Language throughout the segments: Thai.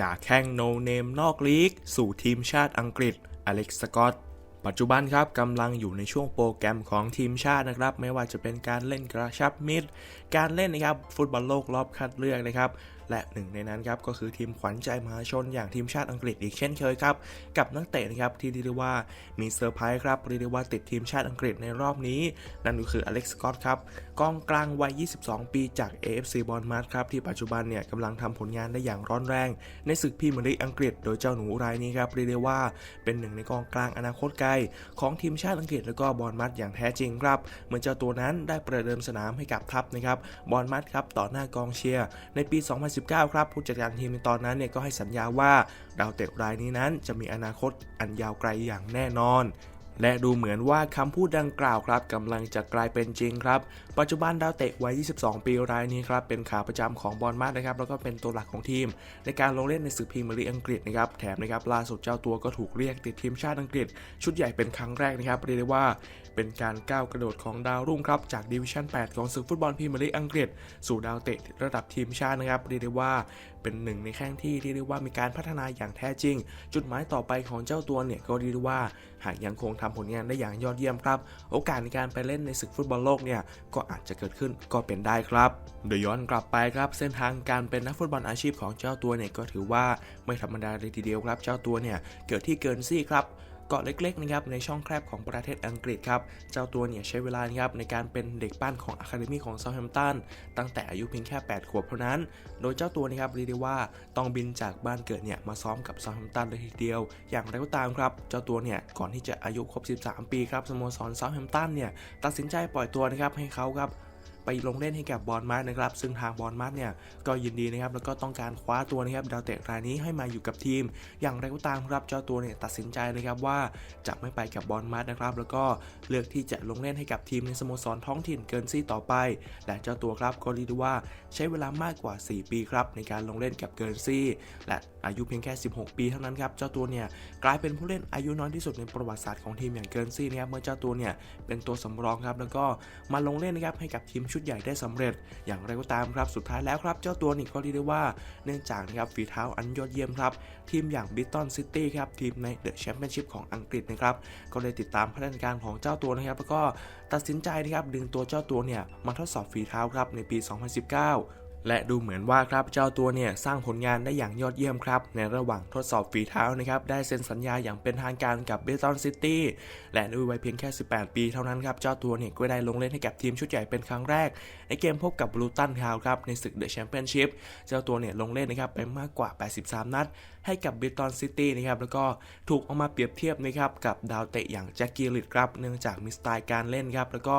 จากแข้งโนเนมนอกลีก สู่ทีมชาติอังกฤษอเล็กซ์สกอตปัจจุบันครับกำลังอยู่ในช่วงโปรแกรมของทีมชาตินะครับ ไม่ว่าจะเป็นการเล่นกระชับมิตร การเล่นนะครับฟุตบอลโลกรอบคัดเลือกนะครับ และหนึ่งในนั้นครับก็คือทีมขวัญใจมหาชนอย่างทีมชาติอังกฤษอีกเช่นเคยครับ กับนักเตะนะครับที่เรียกได้ว่ามีเซอร์ไพรส์ครับเรียกได้ว่าติดทีมชาติอังกฤษในรอบนี้ นั่นก็คืออเล็กซ์สกอตครับกองกลางวัย 22 ปีจาก AFC บอลมาร์ครับที่ปัจจุบันเนี่ยกำลังทำผลงานได้อย่างร้อนแรง ในศึกพรีเมียร์ลีกอังกฤษ โดยเจ้าหนูรายนี้ครับเรียกได้ว่าเป็นหนึ่งในกองกลางอนาคตไกล ของทีมชาติอังกฤษและก็บอลมัดอย่างแท้จริงครับเหมือนเจ้าตัวนั้นได้ประเดิมสนามให้กับทัพนะครับบอลมัดครับต่อหน้ากองเชียร์ในปี2019 ครับผู้จัดการทีมในตอนนั้นเนี่ยก็ให้สัญญาว่าดาวเตะรายนี้นั้นจะมีอนาคตอันยาวไกลอย่างแน่นอน และดูเหมือนว่าคำพูดดังกล่าวครับกำลังจะกลายเป็นจริงครับ ปัจจุบันดาวเตะวัย 22 ปีรายนี้ครับเป็นขาประจำของบอลมาสนะครับแล้วก็เป็นตัวหลักของทีม ในการลงเล่นในศึกพรีเมียร์ลีกอังกฤษนะครับแถมนะครับล่าสุดเจ้าตัวก็ถูกเรียกติดทีมชาติอังกฤษ ชุดใหญ่เป็นครั้งแรกนะครับเรียกได้ว่าเป็นการก้าวกระโดดของดาวรุ่งครับจากดิวิชั่น 8 ของศึกฟุตบอลพรีเมียร์ลีกอังกฤษ สู่ดาวเตะระดับทีมชาตินะครับเรียกได้ว่า เป็นหนึ่งในแข้งที่เรียกได้ว่ามีการพัฒนาอย่างแท้จริง จุดหมายต่อไปของเจ้าตัวเนี่ยก็เรียกว่า หากยังคงทำผลงานได้อย่างยอดเยี่ยมครับ โอกาสในการไปเล่นในศึกฟุตบอลโลกเนี่ยก็อาจจะเกิดขึ้นก็เป็นได้ครับเดี๋ยวย้อนกลับไปครับ เส้นทางการเป็นนักฟุตบอลอาชีพของเจ้าตัวเนี่ยก็ถือว่าไม่ธรรมดาเลยทีเดียวครับ เจ้าตัวเนี่ยเกิดที่เกินซี่ครับ เกาะเล็กๆนะครับในช่องแคบของประเทศอังกฤษครับ เจ้าตัวเนี่ยใช้เวลานะครับในการเป็นเด็กปั้นของอะคาเดมีของเซาท์แฮมป์ตันตั้งแต่อายุเพียงแค่ 8 ขวบเท่านั้น โดยเจ้าตัวนะครับเรียกได้ว่าต้องบินจากบ้านเกิดเนี่ยมาซ้อมกับเซาท์แฮมป์ตันเลยทีเดียว อย่างไรก็ตามครับ เจ้าตัวเนี่ยก่อนที่จะอายุครบ 13 ปีครับสโมสรเซาท์แฮมป์ตันเนี่ยตัดสินใจปล่อยตัวนะครับให้เขาครับ ไปลงเล่นให้กับบอลมาร์นะครับ ซึ่งทางบอลมาร์เนี่ยก็ยินดีนะครับแล้วก็ต้องการคว้าตัวนะครับดาวเตะรายนี้ให้มาอยู่กับทีม อย่างไรก็ตามครับเจ้าตัวเนี่ยตัดสินใจนะครับว่าจะไม่ไปกับบอลมาร์นะครับ แล้วก็เลือกที่จะลงเล่นให้กับทีมในสโมสรท้องถิ่นเกินซี่ต่อไป และเจ้าตัวครับก็เรียกได้ว่าใช้เวลามากกว่า 4 ปีครับในการลงเล่นกับเกินซี่ และอายุเพียงแค่ 16 ปีเท่านั้นครับเจ้าตัวเนี่ยกลายเป็นผู้เล่นอายุน้อยที่สุดในประวัติศาสตร์ของทีมอย่างเกินซี่นะครับเมื่อเจ้าตัวเนี่ยเป็นตัวสำรองครับแล้วก็มาลงเล่นนะครับให้กับทีมชุดใหญ่ได้สำเร็จ อย่างไรก็ตามครับ สุดท้ายแล้วครับ เจ้าตัวนี่ก็เรียกได้ว่าเนื่องจากนะครับฝีเท้าอันยอดเยี่ยมครับ ทีมอย่างบิตตันซิตี้ครับ ทีมในเดอะแชมเปี้ยนชิพของอังกฤษนะครับ ก็เลยติดตามพัฒนาการของเจ้าตัวนะครับ แล้วก็ตัดสินใจนะครับดึงตัวเจ้าตัวเนี่ยมาทดสอบฝีเท้าครับในปี 2019 และดูเหมือนว่าครับเจ้าตัวเนี่ยสร้างผลงานได้อย่างยอดเยี่ยมครับ ในระหว่างทดสอบฝีเท้านะครับได้เซ็นสัญญาอย่างเป็นทางการกับเบตันซิตี้และด้วยวัยเพียงแค่ 18 ปีเท่านั้นครับ เจ้าตัวเนี่ยก็ได้ลงเล่นให้กับทีมชุดใหญ่เป็นครั้งแรก ในเกมพบกับบลูตันทาวครับในศึกเดอะแชมเปี้ยนชิพเจ้าตัวเนี่ยลงเล่นนะครับไปมากกว่า 83 นัด ให้กับบิตตันซิตี้นะครับแล้วก็ถูกเอามาเปรียบเทียบนะครับกับดาวเตะอย่างแจ็คกี้ลิดครับเนื่องจากมีสไตล์การเล่นครับแล้วก็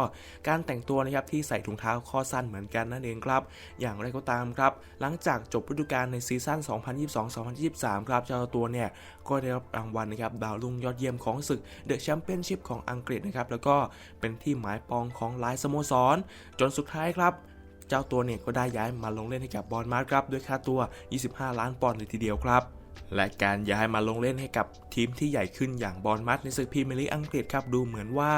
การแต่งตัวนะครับที่ใส่ถุงเท้าข้อสั้นเหมือนกันนั่นเองครับ อย่างไรก็ตามครับ หลังจากจบฤดูกาลในซีซั่น 2022-2023 ครับเจ้าตัวเนี่ยก็ได้รับรางวัลนะครับดาวรุ่งยอดเยี่ยมของศึกเดอะแชมเปี้ยนชิพของอังกฤษนะครับแล้วก็เป็นที่หมายปองของหลายสโมสร จนสุดท้ายครับเจ้าตัวเนี่ยก็ได้ย้ายมาลงเล่นให้กับบอลมาร์ครับด้วยค่าตัว 25 ล้านปอนด์เลยทีเดียวครับ และการย้ายมาลงเล่นให้กับทีมที่ใหญ่ขึ้นอย่างบอลมัดในศึกพรีเมียร์ลีกอังกฤษครับดูเหมือนว่า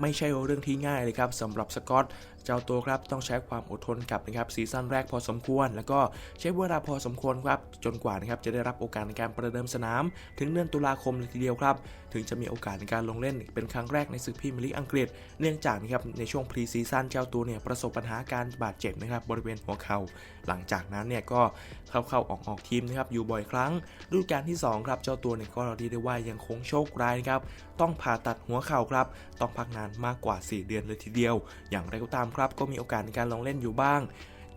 ไม่ใช่เรื่องที่ง่ายเลยครับสำหรับสกอตเจ้าตัวครับต้องใช้ความอดทนกับนะครับซีซั่นแรกพอสมควร แล้วก็ใช้เวลาพอสมควรครับจนกว่านะครับจะได้รับโอกาสในการประเดิมสนาม ถึงเดือนตุลาคมเลยทีเดียวครับ ถึงจะมีโอกาสในการลงเล่นเป็นครั้งแรกในศึกพรีเมียร์ลีกอังกฤษ เนื่องจากนะครับในช่วงพรีซีซั่นเจ้าตัวเนี่ยประสบปัญหาการบาดเจ็บนะครับบริเวณหัวเข่าหลังจากนั้นเนี่ยก็เข้าเข้าออกออกทีมนะครับอยู่บ่อยครั้งฤดูกาลที่สองครับเจ้าตัวเนี่ยก็เรียกได้ว่ายังคงโชคร้ายนะครับต้องผ่าตัดหัวเข่าครับต้องพักนานมากกว่า 4 เดือนเลยทีเดียว อย่างไรก็ตามครับก็มีโอกาสในการลองเล่นอยู่บ้าง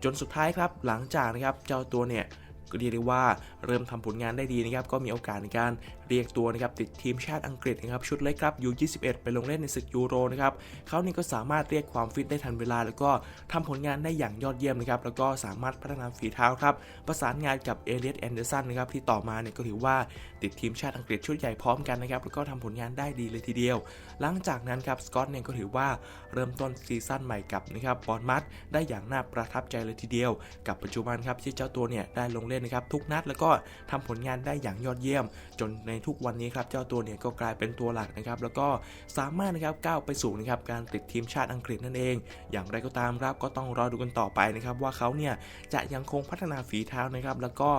จนสุดท้ายครับหลังจากนะครับเจ้าตัวเนี่ยก็เรียกได้ว่าเริ่มทำผลงานได้ดีนะครับก็มีโอกาสในการเรียกตัวนะครับติดทีมชาติอังกฤษนะครับชุดเล็กครับยู21ไปลงเล่นในศึกยูโรนะครับเขานี่ก็สามารถเรียกความฟิตได้ทันเวลา แล้วก็ทำผลงานได้อย่างยอดเยี่ยมนะครับแล้วก็สามารถพัฒนาฝีเท้าครับประสานงานกับเอเลียตแอนเดอร์สันนะครับที่ต่อมาเนี่ยก็ถือว่าติดทีมชาติอังกฤษชุดใหญ่พร้อมกันนะครับแล้วก็ทำผลงานได้ดีเลยทีเดียว หลังจากนั้นครับสกอตเนี่ยก็ถือว่าเริ่มต้นซีซั่นใหม่กับนะครับบอลมัดได้อย่างน่าประทับใจเลยทีเดียว กับปัจจุบันครับที่เจ้าตัวเนี่ยได้ลงเล่นนะครับทุกนัดแล้วก็ทำผลงานได้อย่างยอดเยี่ยม จนในทุกวันนี้ครับเจ้าตัวเนี่ยก็กลายเป็นตัวหลักนะครับแล้วก็สามารถนะครับก้าวไปสู่นะครับการติดทีมชาติอังกฤษนั่นเอง อย่างไรก็ตามครับก็ต้องรอดูกันต่อไปนะครับว่าเขาเนี่ยจะยังคงพัฒนาฝีเท้านะครับแล้วก็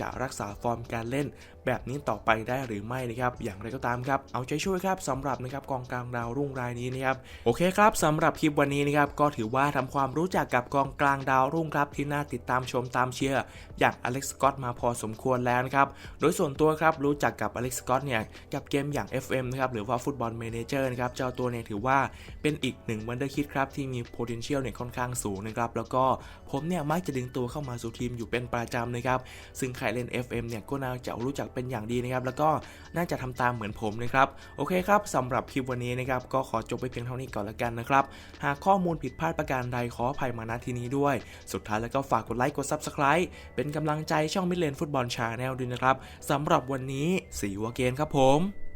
จะรักษาฟอร์มการเล่นแบบนี้ต่อไปได้หรือไม่นะครับอย่างไรก็ตามครับเอาใจช่วยครับสำหรับนะครับกองกลางดาวรุ่งรายนี้นะครับโอเคครับสำหรับคลิปวันนี้นะครับก็ถือว่าทำความรู้จักกับกองกลางดาวรุ่งครับที่น่าติดตามชมตามเชียร์อย่างอเล็กซ์สกอตมาพอสมควรแล้วนะครับโดยส่วนตัวครับรู้จักกับอเล็กซ์สกอตเนี่ยกับเกมอย่าง FM นะครับหรือว่าฟุตบอลเมเนเจอร์นะครับเจ้าตัวเนี่ยถือว่าเป็นอีกหนึ่งวันเดอร์คิดครับที่มี potential เนี่ยค่อนข้างสูงนะครับแล้วก็ผมเนี่ยมักจะดึงตัวเข้ามาสู่ทีมอยู่เป็นประจำนะครับซึ่งใครเล่น FM เนี่ยก็น่าจะรู้จักเป็น็นอย่างดีนะครับ แล้วก็น่าจะทำตามเหมือนผมนะครับ โอเคครับสำหรับคลิปวันนี้นะครับ ก็ขอจบไปเพียงเท่านี้ก่อนละกันนะครับ หากข้อมูลผิดพลาดประการใดขออภัยมาณที่นี้ด้วย สุดท้ายแล้วก็ฝากกดไลค์กด Subscribe เป็นกำลังใจช่องมิเลนฟุตบอลชาแนลด้วยนะครับสำหรับวันนี้สีวเกนครับผม